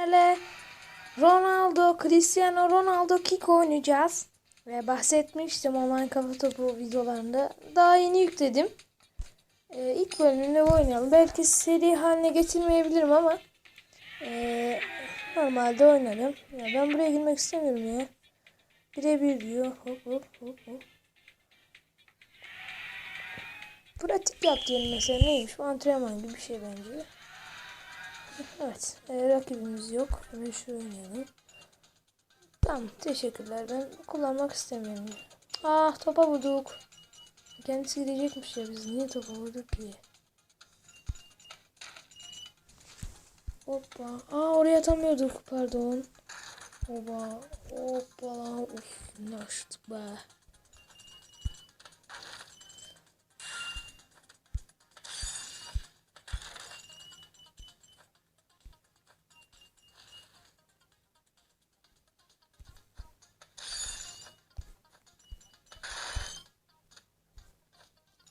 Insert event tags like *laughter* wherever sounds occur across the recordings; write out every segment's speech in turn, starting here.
Hele Ronaldo, Cristiano Ronaldo kick oynayacağız. Ve bahsetmiştim online kafa topu videolarında. Daha yeni yükledim. Ee, ilk bölümünde oynayalım. Belki seri haline getirmeyebilirim ama ee, normalde oynarım. Ya ben buraya girmek istemiyorum ya. Birebir diyor. Hop hop hop hop. Pratik yap diyelim mesela neymiş? Bu antrenman gibi bir şey bence. Evet. E, rakibimiz yok. Hemen şuraya oynayalım. Tamam. Teşekkürler. Ben kullanmak istemiyorum. Ah topa vurduk. Kendisi gidecekmiş ya. Biz niye topa vurduk ki? Hoppa. Aa oraya atamıyorduk. Pardon. Hoppa. Hoppa. Uf. Ne açtık be.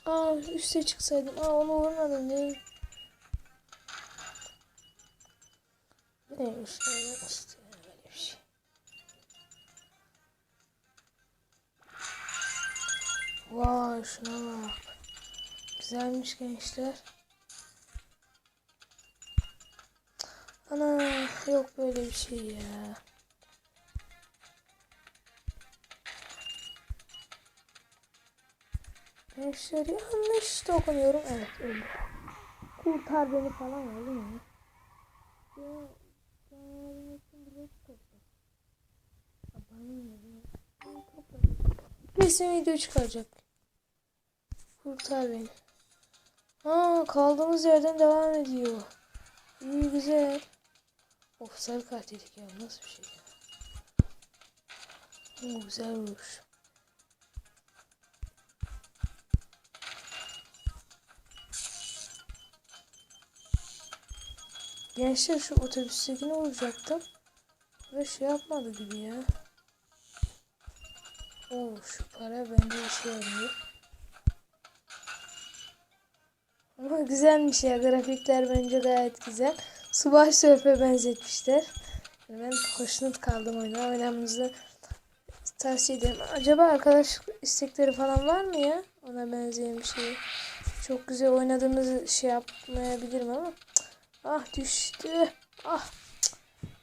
Aa üste çıksaydım. Aa onu vurmadım değil neymiş? Şey. Vay şuna bak. Güzelmiş gençler. Ana yok böyle bir şey ya. Gençler yanlış dokunuyorum. Evet öldü. Kurtar beni falan öldü mü? Ya ben için bile topla. Kesin video çıkaracak. Kurtar beni. Ha kaldığımız yerden devam ediyor. İyi güzel. Of sarı kart yedik ya nasıl bir şey ya. Oo, güzel vuruş. Gençler şu otobüstekine vuracaktım. Ve şey yapmadı gibi ya. Oo şu para bence işe yarıyor. Ama güzelmiş ya grafikler bence gayet güzel. Subay Surf'e benzetmişler. Yani ben hoşnut kaldım oyuna. Oynamanızı tavsiye ederim. Acaba arkadaş istekleri falan var mı ya? Ona benzeyen bir şey. Çok güzel oynadığımız şey yapmayabilirim ama. Ah düştü. Ah.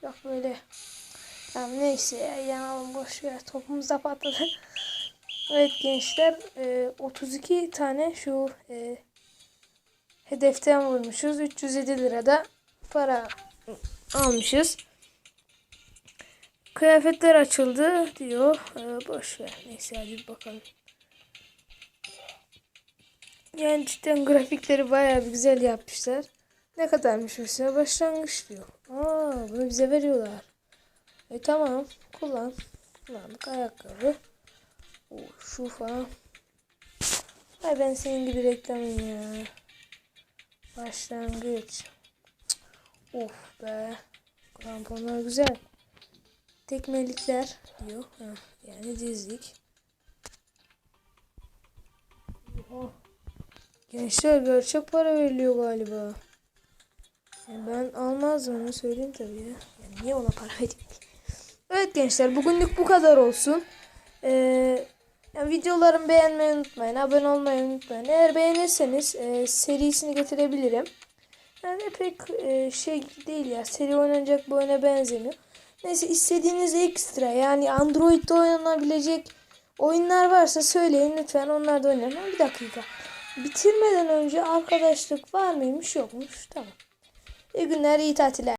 Yok böyle. Tamam neyse ya yanalım boş ver. Topumuz da patladı. *laughs* evet gençler. E, 32 tane şu e, hedeften vurmuşuz. 307 lirada para almışız. Kıyafetler açıldı diyor. E, boş ver. Neyse hadi bir bakalım. Yani cidden grafikleri bayağı bir güzel yapmışlar. Ne kadarmış mesela başlangıç diyor. Aa bunu bize veriyorlar. E tamam kullan. Kullandık ayakkabı. Oo, şu falan. Ay ben senin gibi reklamım ya. Başlangıç. Of be. Kramponlar güzel. Tekmelikler diyor. Ha, yani dizlik. Oha. Gençler gerçek para veriliyor galiba. Yani ben almazdım onu söyleyeyim tabii ya. Yani niye ona para *laughs* vereyim ki? Evet gençler bugünlük bu kadar olsun. Ee, yani videolarımı beğenmeyi unutmayın. Abone olmayı unutmayın. Eğer beğenirseniz e, serisini getirebilirim. Yani pek e, şey değil ya. Seri oynanacak bu oyuna benzemiyor. Neyse istediğiniz ekstra yani Android'de oynanabilecek oyunlar varsa söyleyin lütfen onlar da oynayalım. Bir dakika. Bitirmeden önce arkadaşlık var mıymış yokmuş. Tamam. İyi günler, iyi tatiller.